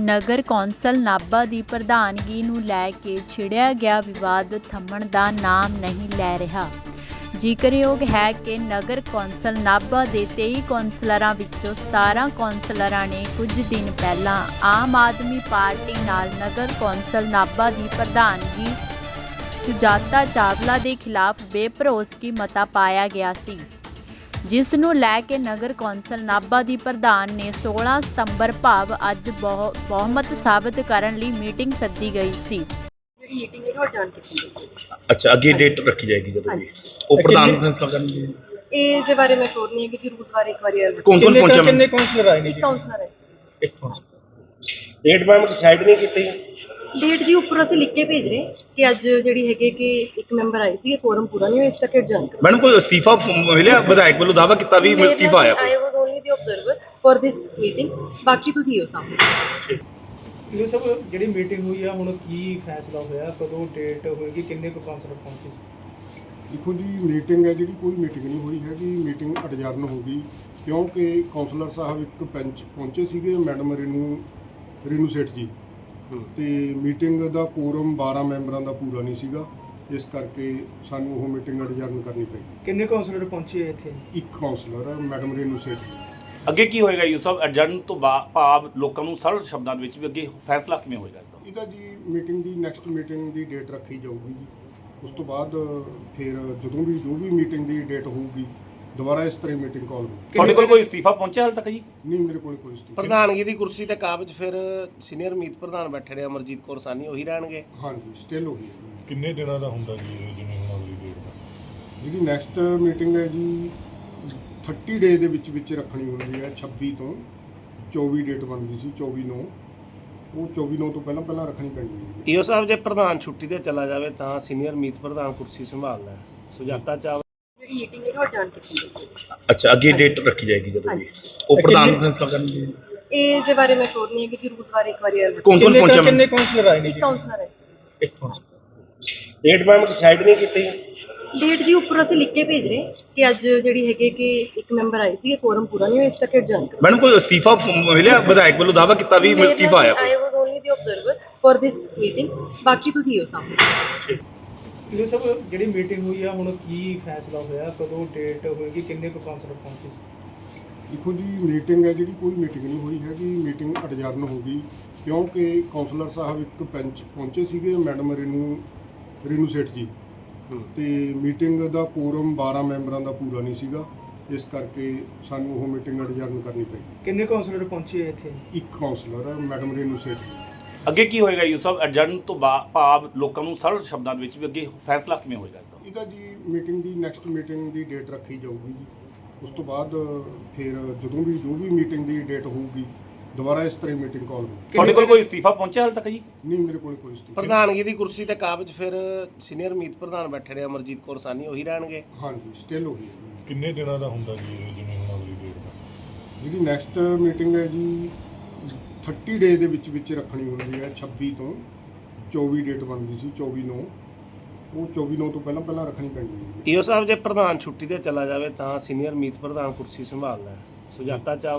ਨਗਰ council Nabha ਦੀ ਪ੍ਰਧਾਨਗੀ ਨੂੰ ਲੈ ਕੇ ਛਿੜਿਆ ਗਿਆ ਵਿਵਾਦ ਥੰਮਣ ਦਾ ਨਾਮ ਨਹੀਂ ਲੈ ਰਿਹਾ। ਜ਼ਿਕਰਯੋਗ ਹੈ ਕਿ ਨਗਰ ਕੌਂਸਲ ਨਾਭਾ ਦੇ 23 ਕੌਂਸਲਰਾਂ ਵਿੱਚੋਂ 17 ਕੌਂਸਲਰਾਂ ਨੇ ਕੁਝ ਦਿਨ ਪਹਿਲਾਂ ਆਮ ਆਦਮੀ ਪਾਰਟੀ ਨਾਲ ਨਗਰ ਕੌਂਸਲ ਨਾਭਾ ਦੀ ਪ੍ਰਧਾਨਗੀ ਸੁਜਾਤਾ ਚਾਵਲਾ ਦੇ ਖਿਲਾਫ ਬੇਭਰੋਸਗੀ ਮਤਾ ਪਾਇਆ ਗਿਆ ਸੀ। ਜਿਸ ਨੂੰ ਲੈ ਕੇ ਨਗਰ ਕੌਂਸਲ ਨਾਭਾ ਦੀ ਪ੍ਰਧਾਨ ਨੇ 16 ਸਤੰਬਰ ਭਾਵ ਅੱਜ ਬਹੁ- ਬਹੁਮਤ ਸਾਬਤ ਕਰਨ ਲਈ ਮੀਟਿੰਗ ਸੱਦੀ ਗਈ ਸੀ। ਜਿਹੜੀ ਮੀਟਿੰਗ ਉਹ ਜਾਣ ਕੀਤੀ। ਅੱਛਾ ਅੱਗੇ ਡੇਟ ਰੱਖੀ ਜਾਏਗੀ ਜਦੋਂ। ਵੀ। ਉਹ ਪ੍ਰਧਾਨ ਇਹ ਦੇ ਬਾਰੇ ਮੈਂ ਸ਼ੋਰ ਨਹੀਂ ਹੈ ਕਿ ਜ਼ਰੂਰ ਬਾਰੇ ਇੱਕ ਵਾਰੀ ਕੌਣ ਕੌਣ ਪਹੁੰਚਿਆ ਕਿੰਨੇ ਕਾਉਂਸਲਰ ਆਏ ਨੇ ਜੀ ਕਾਉਂਸਲਰ ਹੈ। ਡੇਟ ਮੈਮ ਡਿਸਾਈਡ ਨਹੀਂ ਕੀਤੀ। ਡੇਟ ਜੀ ਉੱਪਰ ਅਸੀਂ ਲਿਖ ਕੇ ਭੇਜ ਰਹੇ ਕਿ ਅੱਜ ਜਿਹੜੀ ਹੈਗੇ ਕਿ ਇੱਕ ਮੈਂਬਰ ਆਏ ਸੀ ਫੋਰਮ ਪੂਰਾ ਨਹੀਂ ਹੋਇਆ ਇਸ ਕਰਕੇ ਜਾਣ ਕਰ ਮੈਡਮ ਕੋਈ ਅਸਤੀਫਾ ਮਿਲਿਆ? ਵਿਧਾਇਕ ਵੱਲੋਂ ਦਾਵਾ ਕੀਤਾ ਵੀ ਅਸਤੀਫਾ ਆਇਆ I was only the observer for this meeting ਬਾਕੀ ਤੁਸੀਂ ਹੋ ਸਾਹਮਣੇ। ਇਹ ਸਭ ਜਿਹੜੀ ਮੀਟਿੰਗ ਹੋਈ ਆ ਹੁਣ ਕੀ ਫੈਸਲਾ ਹੋਇਆ? ਕਦੋਂ ਡੇਟ ਹੋਏਗੀ? ਕਿੰਨੇ ਕੁ ਕਾਉਂਸਲਰ ਪਹੁੰਚੇ ਸੀ? ਦੇਖੋ ਜੀ ਮੀਟਿੰਗ ਹੈ ਜਿਹੜੀ ਕੋਈ ਮੀਟਿੰਗ ਨਹੀਂ ਹੋਈ ਹੈਗੀ। ਮੀਟਿੰਗ ਅਡਜਰਨ ਹੋ ਗਈ। ਕਿਉਂਕਿ ਕਾਉਂਸਲਰ ਸਾਹਿਬ ਇੱਕ ਪੈਂਚ ਪਹੁੰਚੇ ਸੀਗੇ ਮੈਡਮ ਰੇਨੂ ਰੇਨੂ ਸੇਠ ਜੀ। ਤੇ ਮੀਟਿੰਗ ਦਾ ਕੋਰਮ 12 ਮੈਂਬਰਾਂ ਦਾ ਪੂਰਾ ਨਹੀਂ ਸੀਗਾ। ਇਸ ਕਰਕੇ ਸਾਨੂੰ ਉਹ ਮੀਟਿੰਗ ਅਡਜਰਨ ਕਰਨੀ ਪਈ। ਕਿੰਨੇ ਕਾਉਂਸਲਰ ਪਹੁੰਚੇ ਇੱਥੇ? ਇੱਕ ਕਾਉਂਸਲਰ ਹੈ ਮੈਡਮ ਰੇਨੂ ਸੇਠ ਜੀ। ਅੱਗੇ ਕੀ ਹੋਏਗਾ ਯੂਸਫ ਅਡਜਰਨ ਤੋਂ ਬਾ- ਭਾਵ ਲੋਕਾਂ ਨੂੰ ਸਰਲ ਸ਼ਬਦਾਂ ਦੇ ਵਿੱਚ ਵੀ ਅੱਗੇ ਫੈਸਲਾ ਕਿਵੇਂ ਹੋਏਗਾ ਇਸ ਦਾ? ਇਹਦਾ ਜੀ ਮੀਟਿੰਗ ਦੀ ਨੈਕਸਟ ਮੀਟਿੰਗ ਦੀ ਡੇਟ ਰੱਖੀ ਜਾਊਗੀ ਜੀ। ਉਸ ਤੋਂ ਬਾਅਦ ਫਿਰ ਜਦੋਂ ਵੀ ਜੋ ਵੀ ਮੀਟਿੰਗ ਦੀ ਡੇਟ ਹੋਊਗੀ ਦੁਬਾਰਾ ਇਸ ਤਰ੍ਹਾਂ ਮੀਟਿੰਗ ਕਾਲ ਹੋਊਗੀ ਤੁਹਾਡੇ ਕੋਲ ਕੋਈ ਅਸਤੀਫਾ ਪਹੁੰਚਿਆ ਹਾਲ ਤੱਕ ਜੀ? ਨਹੀਂ ਮੇਰੇ ਕੋਲ ਕੋਈ ਸਥਿਤੀ ਪ੍ਰਧਾਨਗੀ ਦੀ ਕੁਰਸੀ ਤੇ ਕਾਬਜ ਫਿਰ ਸੀਨੀਅਰ ਮੀਤ ਪ੍ਰਧਾਨ ਬੈਠੇ ਨੇ ਅਮਰਜੀਤ ਕੌਰ ਸਾਨੀ ਉਹੀ ਰਹਿਣਗੇ? ਹਾਂਜੀ ਸਟਿਲ ਹੋ ਗਈ ਹੈ। ਕਿੰਨੇ ਦਿਨਾਂ ਦਾ ਹੁੰਦਾ ਜੀ ਇਹ ਜਿਵੇਂ ਹੁਣ ਅਗਲੀ ਡੇਟ ਦਾ? ਜਿਹੜੀ ਨੈਕਸਟ ਮੀਟਿੰਗ ਹੈ ਜੀ 30 ਡੇ ਦੇ ਵਿੱਚ ਵਿੱਚ ਰੱਖਣੀ ਹੁੰਦੀ ਹੈ 26 ਤੋਂ 24 ਡੇਟ ਬਣਦੀ ਸੀ 24 ਨੂੰ। ਉਹ 24 ਨੂੰ ਤੋਂ ਪਹਿਲਾਂ ਪਹਿਲਾਂ ਰੱਖਣੀ ਪੈਂਦੀ ਹੈ ਈਓ ਸਾਹਿਬ ਜੇ ਪ੍ਰਧਾਨ ਛੁੱਟੀ ਤੇ ਚਲਾ ਜਾਵੇ ਤਾਂ ਸੀਨੀਅਰ ਮੀਤ ਪ੍ਰਧਾਨ ਕੁਰਸੀ ਸੰਭਾਲਣਾ ਹੈ। ਸੁਜਾਤਾ ਚਾਵਲਾ ਜਿਹੜੀ ਮੀਟਿੰਗ ਹੈ ਉਹ ਜਾਣ ਕੀਤੀ ਗਈ ਹੈ। ਅੱਛਾ ਅੱਗੇ ਡੇਟ ਰੱਖੀ ਜਾਏਗੀ ਜਦੋਂ ਵੀ। ਉਹ ਪ੍ਰਧਾਨ ਇਹ ਦੇ ਬਾਰੇ ਮੈਂ ਸ਼ੋਰ ਨਹੀਂ ਹੈ ਕਿ ਜ਼ਰੂਰ ਬਾਰੇ ਇੱਕ ਵਾਰੀ ਕੌਣ ਕੌਣ ਕਿੰਨੇ ਪਹੁੰਚਿਆ ਕਿੰਨੇ ਕਾਉਂਸਲਰ ਆਏ ਨੇ ਜੀ? ਕਾਉਂਸਲਰ ਹੈ। ਡੇਟ ਮੈਮ ਡਿਸਾਈਡ ਨਹੀਂ ਕੀਤੀ। ਡੇਟ ਜੀ ਉੱਪਰ ਅਸੀਂ ਲਿਖ ਕੇ ਭੇਜ ਰਹੇ ਕਿ ਅੱਜ ਜਿਹੜੀ ਹੈਗੇ ਕਿ ਇੱਕ ਮੈਂਬਰ ਆਏ ਸੀ ਫੋਰਮ ਪੂਰਾ ਨਹੀਂ ਹੋਇਆ ਇਸ ਕਰਕੇ ਜਾਣ ਕਰ ਮੈਡਮ ਕੋਈ ਅਸਤੀਫਾ ਮਿਲਿਆ? ਵਿਧਾਇਕ ਵੱਲੋਂ ਦਾਵਾ ਕੀਤਾ ਵੀ ਅਸਤੀਫਾ ਆਇਆ I was only the observer for this meeting ਬਾਕੀ ਤੁਸੀਂ ਹੋ ਸਾਹਮਣੇ। ਇਹ ਸਭ ਜਿਹੜੀ ਮੀਟਿੰਗ ਹੋਈ ਆ ਹੁਣ ਕੀ ਫੈਸਲਾ ਹੋਇਆ? ਕਦੋਂ ਡੇਟ ਹੋਏਗੀ? ਕਿੰਨੇ ਕੁ ਕਾਉਂਸਲਰ ਪਹੁੰਚੇ ਸੀ? ਦੇਖੋ ਜੀ ਮੀਟਿੰਗ ਹੈ ਜਿਹੜੀ ਕੋਈ ਮੀਟਿੰਗ ਨਹੀਂ ਹੋਈ ਹੈਗੀ। ਮੀਟਿੰਗ ਅਡਜਰਨ ਹੋ ਗਈ ਕਿਉਂਕਿ ਕਾਉਂਸਲਰ ਸਾਹਿਬ ਇੱਕ ਪੈਂਚ ਪਹੁੰਚੇ ਸੀਗੇ ਮੈਡਮ ਰੇਨੂ ਰੇਨੂ ਸੇਠ ਜੀ। ਤੇ ਮੀਟਿੰਗ ਦਾ ਕੋਰਮ 12 ਮੈਂਬਰਾਂ ਦਾ ਪੂਰਾ ਨਹੀਂ ਸੀਗਾ। ਇਸ ਕਰਕੇ ਸਾਨੂੰ ਉਹ ਮੀਟਿੰਗ ਅਡਜਰਨ ਕਰਨੀ ਪਈ। ਕਿੰਨੇ ਕਾਉਂਸਲਰ ਪਹੁੰਚੇ ਇੱਥੇ? ਇੱਕ ਕਾਉਂਸਲਰ ਹੈ ਮੈਡਮ ਰੇਨੂ ਸੇਠ ਜੀ। ਅੱਗੇ ਕੀ ਹੋਏਗਾ ਯੂਸਫ? ਅਡਜਰਨ ਤੋਂ ਬਾ- ਭਾਵ ਲੋਕਾਂ ਨੂੰ ਸਰਲ ਸ਼ਬਦਾਂ ਦੇ ਵਿੱਚ ਵੀ ਅੱਗੇ ਫੈਸਲਾ ਕਿਵੇਂ ਹੋਏਗਾ ਇਸ ਦਾ? ਇਹਦਾ ਜੀ ਮੀਟਿੰਗ ਦੀ ਨੈਕਸਟ ਮੀਟਿੰਗ ਦੀ ਡੇਟ ਰੱਖੀ ਜਾਊਗੀ ਜੀ। ਉਸ ਤੋਂ ਬਾਅਦ ਫਿਰ ਜਦੋਂ ਵੀ ਜੋ ਵੀ ਮੀਟਿੰਗ ਦੀ ਡੇਟ ਹੋਊਗੀ ਦੁਬਾਰਾ ਇਸ ਤਰ੍ਹਾਂ ਮੀਟਿੰਗ ਕਾਲ ਹੋਊਗੀ। ਤੁਹਾਡੇ ਕੋਲ ਕੋਈ ਅਸਤੀਫਾ ਪਹੁੰਚਿਆ ਹਾਲ ਤੱਕ ਜੀ? ਨਹੀਂ ਮੇਰੇ ਕੋਲ ਕੋਈ ਸਥਿਤੀ ਪ੍ਰਧਾਨਗੀ ਦੀ ਕੁਰਸੀ ਤੇ ਕਾਬਜ ਫਿਰ ਸੀਨੀਅਰ ਮੀਤ ਪ੍ਰਧਾਨ ਬੈਠੇ ਨੇ ਅਮਰਜੀਤ ਕੌਰ ਸਾਨੀ ਉਹੀ ਰਹਿਣਗੇ? ਹਾਂਜੀ ਸਟਿਲ ਹੋ ਗਈ ਹੈ। ਕਿੰਨੇ ਦਿਨਾਂ ਦਾ ਹੁੰਦਾ ਜੀ ਇਹ ਜਿਵੇਂ ਹੁਣ ਅਗਲੀ ਡੇਟ ਦਾ? ਜਿਹੜੀ ਨੈਕਸਟ ਮੀਟਿੰਗ ਹੈ ਜੀ 30 ਡੇ ਦੇ ਵਿੱਚ ਵਿੱਚ ਰੱਖਣੀ ਹੁੰਦੀ ਹੈ 26 ਤੋਂ 24 ਡੇਟ ਬਣਦੀ ਸੀ 24 ਨੂੰ। ਉਹ 24 ਨੂੰ ਤੋਂ ਪਹਿਲਾਂ ਪਹਿਲਾਂ ਰੱਖਣੀ ਪੈਂਦੀ ਹੈ। ਈਓ ਸਾਹਿਬ, ਜੇ ਪ੍ਰਧਾਨ ਛੁੱਟੀ ਤੇ ਚਲਾ ਜਾਵੇ ਤਾਂ ਸੀਨੀਅਰ ਮੀਤ ਪ੍ਰਧਾਨ ਕੁਰਸੀ ਸੰਭਾਲਦਾ ਹੈ। ਸੁਜਾਤਾ ਚਾਵਲਾ